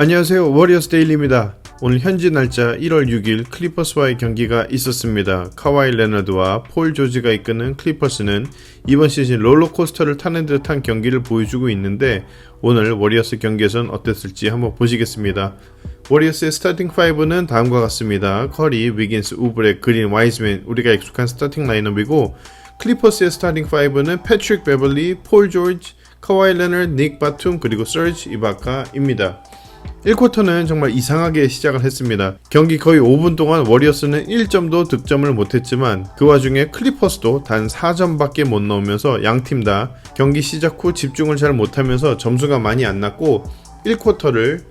안녕하세요. 워리어스 데일리입니다. 오늘 현지 날짜 1월 6일 클리퍼스와의 경기가 있었습니다. 카와이 레너드와 폴 조지가 이끄는 클리퍼스는 이번 시즌 롤러코스터를 타는 듯한 경기를 보여주고 있는데 오늘 워리어스 경기에선 어땠을지 한번 보시겠습니다. 워리어스의 스타팅 5는 다음과 같습니다. 커리, 위긴스, 우브렉, 그린, 와이즈맨 우리가 익숙한 스타팅 라인업이고 클리퍼스의 스타팅 5는 패트릭 베벌리, 폴 조지, 카와이 레너드, 닉 바툼 그리고 서지 이바카입니다. 1쿼터는 정말 이상하게 시작을 했습니다. 경기 거의 5분 동안 워리어스는 1점도 득점을 못했지만 그 와중에 클리퍼스도 단 4점밖에 못 넣으면서 양 팀 다 경기 시작 후 집중을 잘 못하면서 점수가 많이 안 났고 1쿼터를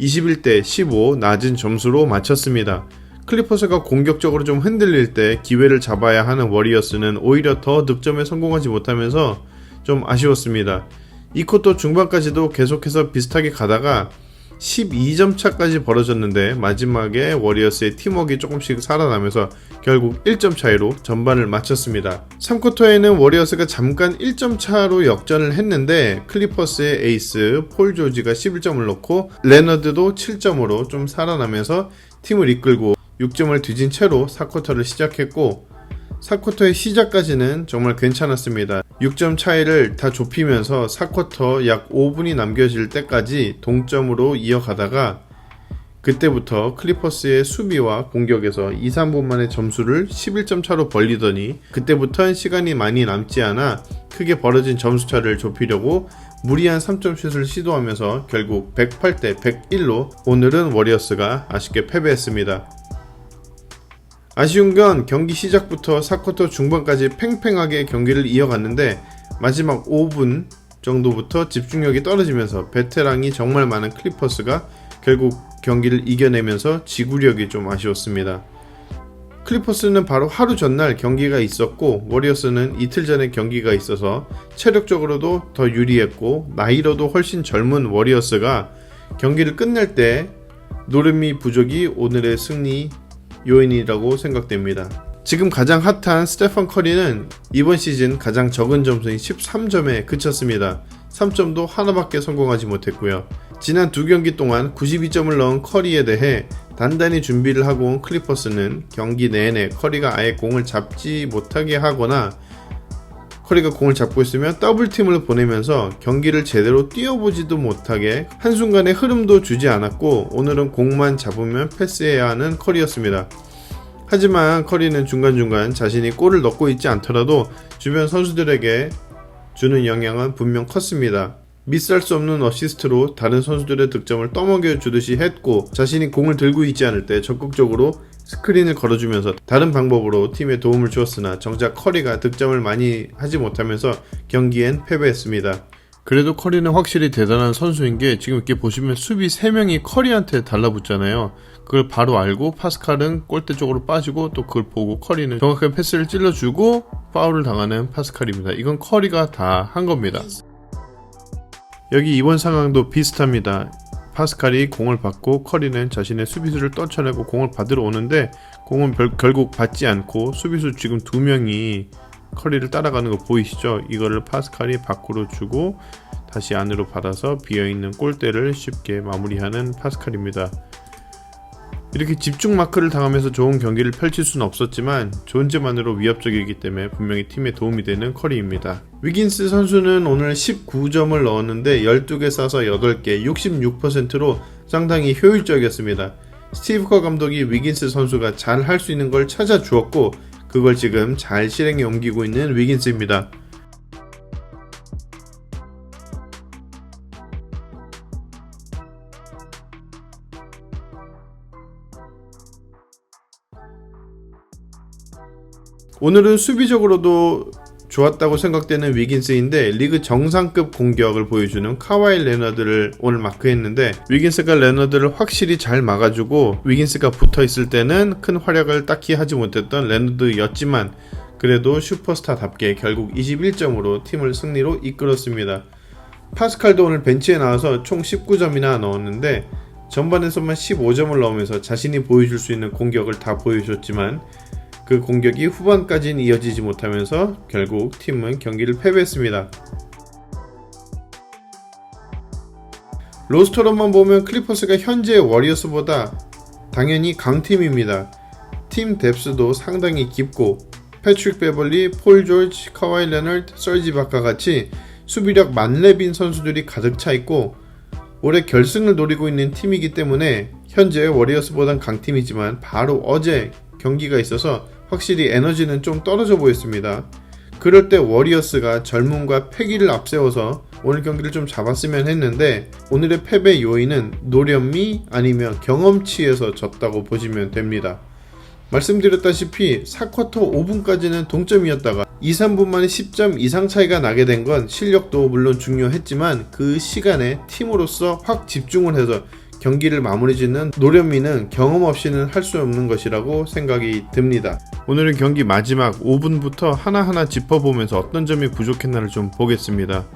21대 15 낮은 점수로 마쳤습니다. 클리퍼스가 공격적으로 좀 흔들릴 때 기회를 잡아야 하는 워리어스는 오히려 더 득점에 성공하지 못하면서 좀 아쉬웠습니다. 이 쿼터 중반까지도 계속해서 비슷하게 가다가 12점 차까지 벌어졌는데 마지막에 워리어스의 팀워크가 조금씩 살아나면서 결국 1점 차이로 전반을 마쳤습니다. 3쿼터에는 워리어스가 잠깐 1점 차로 역전을 했는데 클리퍼스의 에이스 폴 조지가 11점을 넣고 레너드도 7점으로 좀 살아나면서 팀을 이끌고 6점을 뒤진 채로 4쿼터를 시작했고 4쿼터의 시작까지는 정말 괜찮았습니다. 6점 차이를 다 좁히면서 4쿼터 약 5분이 남겨질 때까지 동점으로 이어가다가 그때부터 클리퍼스의 수비와 공격에서 2, 3분 만에 점수를 11점 차로 벌리더니 그때부터는 시간이 많이 남지 않아 크게 벌어진 점수 차를 좁히려고 무리한 3점 슛을 시도하면서 결국 108대 101로 오늘은 워리어스가 아쉽게 패배했습니다. 아쉬운 건 경기 시작부터 4쿼터 중반까지 팽팽하게 경기를 이어갔는데 마지막 5분 정도부터 집중력이 떨어지면서 베테랑이 정말 많은 클리퍼스가 결국 경기를 이겨내면서 지구력이 좀 아쉬웠습니다. 클리퍼스는 바로 하루 전날 경기가 있었고 워리어스는 이틀 전에 경기가 있어서 체력적으로도 더 유리했고 나이로도 훨씬 젊은 워리어스가 경기를 끝낼 때 노름이 부족이 오늘의 승리 요인이라고 생각됩니다. 지금 가장 핫한 스테판 커리는 이번 시즌 가장 적은 점수인 13점에 그쳤습니다. 3점도 하나밖에 성공하지 못했고요. 지난 두 경기 동안 92점을 넣은 커리에 대해 단단히 준비를 하고 온 클리퍼스는 경기 내내 커리가 아예 공을 잡지 못하게 하거나 커리가 공을 잡고 있으면 더블팀을 보내면서 경기를 제대로 뛰어보지도 못하게 한순간에 흐름도 주지 않았고 오늘은 공만 잡으면 패스해야 하는 커리였습니다. 하지만 커리는 중간중간 자신이 골을 넣고 있지 않더라도 주변 선수들에게 주는 영향은 분명 컸습니다. 미스할 수 없는 어시스트로 다른 선수들의 득점을 떠먹여 주듯이 했고 자신이 공을 들고 있지 않을 때 적극적으로 스크린을 걸어주면서 다른 방법으로 팀에 도움을 주었으나 정작 커리가 득점을 많이 하지 못하면서 경기엔 패배했습니다. 그래도 커리는 확실히 대단한 선수인 게 지금 이렇게 보시면 수비 3명이 커리한테 달라붙잖아요. 그걸 바로 알고 파스칼은 골대 쪽으로 빠지고 또 그걸 보고 커리는 정확하게 패스를 찔러주고 파울을 당하는 파스칼입니다. 이건 커리가 다 한 겁니다. 여기 이번 상황도 비슷합니다. 파스칼이 공을 받고 커리는 자신의 수비수를 떨쳐내고 공을 받으러 오는데 공은 별- 결국 받지 않고 수비수 지금 두 명이 커리를 따라가는 거 보이시죠? 이거를 파스칼이 밖으로 주고 다시 안으로 받아서 비어있는 골대를 쉽게 마무리하는 파스칼입니다. 이렇게 집중 마크를 당하면서 좋은 경기를 펼칠 수는 없었지만 존재만으로 위협적이기 때문에 분명히 팀에 도움이 되는 커리입니다. 위긴스 선수는 오늘 19점을 넣었는데 12개 쏴서 8개, 66%로 상당히 효율적이었습니다. 스티브 커 감독이 위긴스 선수가 잘 할 수 있는 걸 찾아 주었고 그걸 지금 잘 실행에 옮기고 있는 위긴스입니다. 오늘은 수비적으로도 좋았다고 생각되는 위긴스인데 리그 정상급 공격을 보여주는 카와이 레너드를 오늘 마크했는데 위긴스가 레너드를 확실히 잘 막아주고 위긴스가 붙어 있을 때는 큰 활약을 딱히 하지 못했던 레너드였지만 그래도 슈퍼스타답게 결국 21점으로 팀을 승리로 이끌었습니다. 파스칼도 오늘 벤치에 나와서 총 19점이나 넣었는데 전반에서만 15점을 넣으면서 자신이 보여줄 수 있는 공격을 다 보여줬지만 그 공격이 후반까지는 이어지지 못하면서 결국 팀은 경기를 패배했습니다. 로스터로만 보면 클리퍼스가 현재 워리어스보다 당연히 강팀입니다. 팀 뎁스도 상당히 깊고 패트릭 베벌리, 폴 조지, 카와이 레널드, 설지 바카 같이 수비력 만렙인 선수들이 가득 차 있고 올해 결승을 노리고 있는 팀이기 때문에 현재 워리어스보단 강팀이지만 바로 어제 경기가 있어서 확실히 에너지는 좀 떨어져 보였습니다. 그럴 때 워리어스가 젊음과 패기를 앞세워서 오늘 경기를 좀 잡았으면 했는데 오늘의 패배 요인은 노련미 아니면 경험치에서 졌다고 보시면 됩니다. 말씀드렸다시피 4쿼터 5분까지는 동점이었다가 2, 3분 만에 10점 이상 차이가 나게 된 건 실력도 물론 중요했지만 그 시간에 팀으로서 확 집중을 해서 경기를 마무리 짓는 노련미는 경험 없이는 할 수 없는 것이라고 생각이 듭니다. 오늘은 경기 마지막 5분부터 하나하나 짚어보면서 어떤 점이 부족했나를 좀 보겠습니다.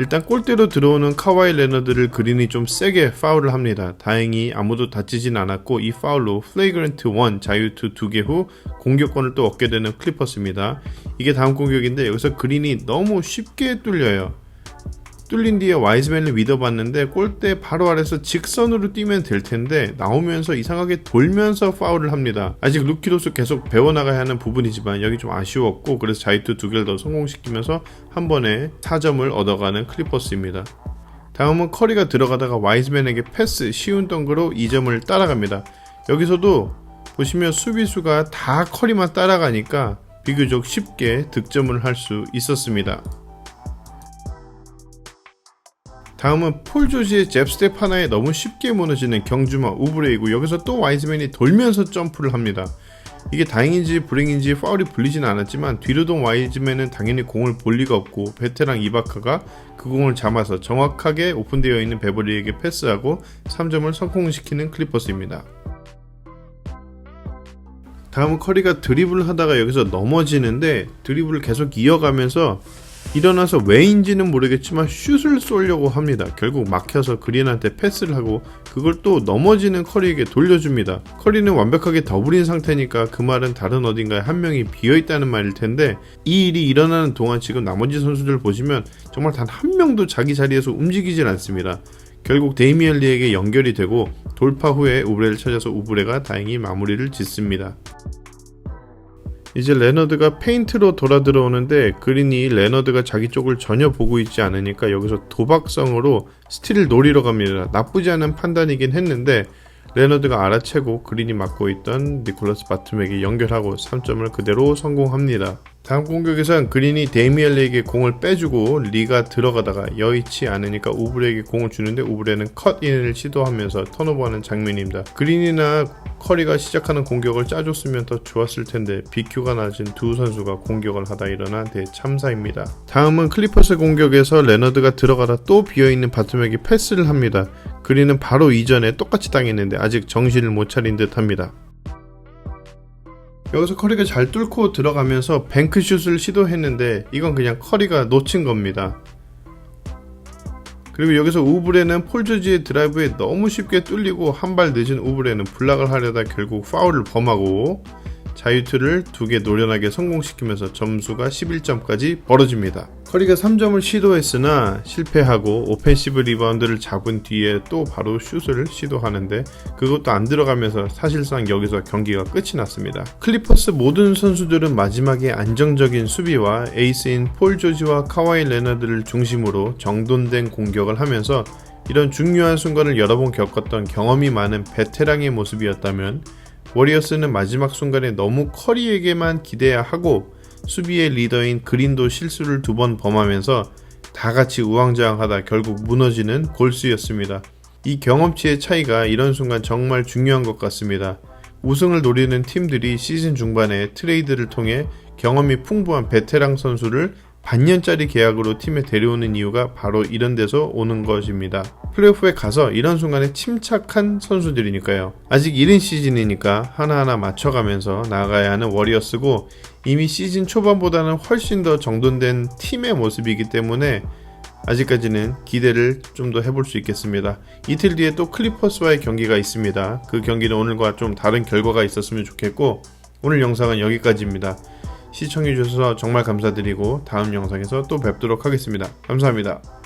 일단 골대로 들어오는 카와이 레너드를 그린이 좀 세게 파울을 합니다. 다행히 아무도 다치진 않았고 이 파울로 플레이그런트 1 자유투 2개 후 공격권을 또 얻게 되는 클리퍼스입니다. 이게 다음 공격인데 여기서 그린이 너무 쉽게 뚫려요. 뚫린 뒤에 와이즈맨을 믿어봤는데 골대 바로 아래서 직선으로 뛰면 될 텐데 나오면서 이상하게 돌면서 파울을 합니다. 아직 루키로서 계속 배워나가야 하는 부분이지만 여기 좀 아쉬웠고 그래서 자유투 두 개를 더 성공시키면서 한 번에 4점을 얻어가는 클리퍼스입니다. 다음은 커리가 들어가다가 와이즈맨에게 패스 쉬운 덩크로 2점을 따라갑니다. 여기서도 보시면 수비수가 다 커리만 따라가니까 비교적 쉽게 득점을 할 수 있었습니다. 다음은 폴 조지의 잽스텝 하나에 너무 쉽게 무너지는 경주마 우브레이고 여기서 또 와이즈맨이 돌면서 점프를 합니다. 이게 다행인지 불행인지 파울이 불리진 않았지만 뒤로 돈 와이즈맨은 당연히 공을 볼 리가 없고 베테랑 이바카가 그 공을 잡아서 정확하게 오픈되어 있는 베버리에게 패스하고 3점을 성공시키는 클리퍼스입니다. 다음은 커리가 드리블을 하다가 여기서 넘어지는데 드리블을 계속 이어가면서 일어나서 왜인지는 모르겠지만 슛을 쏘려고 합니다. 결국 막혀서 그린한테 패스를 하고 그걸 또 넘어지는 커리에게 돌려줍니다. 커리는 완벽하게 더블인 상태니까 그 말은 다른 어딘가에 한 명이 비어 있다는 말일 텐데 이 일이 일어나는 동안 지금 나머지 선수들 보시면 정말 단 한 명도 자기 자리에서 움직이질 않습니다. 결국 데이미얼 리에게 연결이 되고 돌파 후에 우브레를 찾아서 우브레가 다행히 마무리를 짓습니다. 이제 레너드가 페인트로 돌아 들어오는데 그린이 레너드가 자기 쪽을 전혀 보고 있지 않으니까 여기서 도박성으로 스틸을 노리러 갑니다. 나쁘지 않은 판단이긴 했는데 레너드가 알아채고 그린이 맡고 있던 니콜라스 바툼에게 연결하고 3점을 그대로 성공합니다. 다음 공격에선 그린이 데이미엘에게 공을 빼주고 리가 들어가다가 여의치 않으니까 우브레에게 공을 주는데 우브레는 컷인을 시도하면서 턴오버하는 장면입니다. 그린이나 커리가 시작하는 공격을 짜줬으면 더 좋았을 텐데 BQ가 낮은 두 선수가 공격을 하다 일어난 대참사입니다. 다음은 클리퍼스 공격에서 레너드가 들어가다 또 비어있는 바텀에게 패스를 합니다. 그린은 바로 이전에 똑같이 당했는데 아직 정신을 못 차린 듯 합니다. 여기서 커리가 잘 뚫고 들어가면서 뱅크슛을 시도했는데 이건 그냥 커리가 놓친 겁니다. 그리고 여기서 우브레는 폴조지의 드라이브에 너무 쉽게 뚫리고 한 발 늦은 우브레는 블락을 하려다 결국 파울을 범하고 자유투를 두 개 노련하게 성공시키면서 점수가 11점까지 벌어집니다. 커리가 3점을 시도했으나 실패하고 오펜시브 리바운드를 잡은 뒤에 또 바로 슛을 시도하는데 그것도 안 들어가면서 사실상 여기서 경기가 끝이 났습니다. 클리퍼스 모든 선수들은 마지막에 안정적인 수비와 에이스인 폴 조지와 카와이 레너드를 중심으로 정돈된 공격을 하면서 이런 중요한 순간을 여러 번 겪었던 경험이 많은 베테랑의 모습이었다면 워리어스는 마지막 순간에 너무 커리에게만 기대야 하고 수비의 리더인 그린도 실수를 두 번 범하면서 다 같이 우왕좌왕하다 결국 무너지는 골수였습니다. 이 경험치의 차이가 이런 순간 정말 중요한 것 같습니다. 우승을 노리는 팀들이 시즌 중반에 트레이드를 통해 경험이 풍부한 베테랑 선수를 반년짜리 계약으로 팀에 데려오는 이유가 바로 이런 데서 오는 것입니다. 플레이오프에 가서 이런 순간에 침착한 선수들이니까요. 아직 이른 시즌이니까 하나하나 맞춰가면서 나아가야 하는 워리어스고 이미 시즌 초반보다는 훨씬 더 정돈된 팀의 모습이기 때문에 아직까지는 기대를 좀 더 해볼 수 있겠습니다. 이틀 뒤에 또 클리퍼스와의 경기가 있습니다. 그 경기는 오늘과 좀 다른 결과가 있었으면 좋겠고 오늘 영상은 여기까지입니다. 시청해주셔서 정말 감사드리고 다음 영상에서 또 뵙도록 하겠습니다. 감사합니다.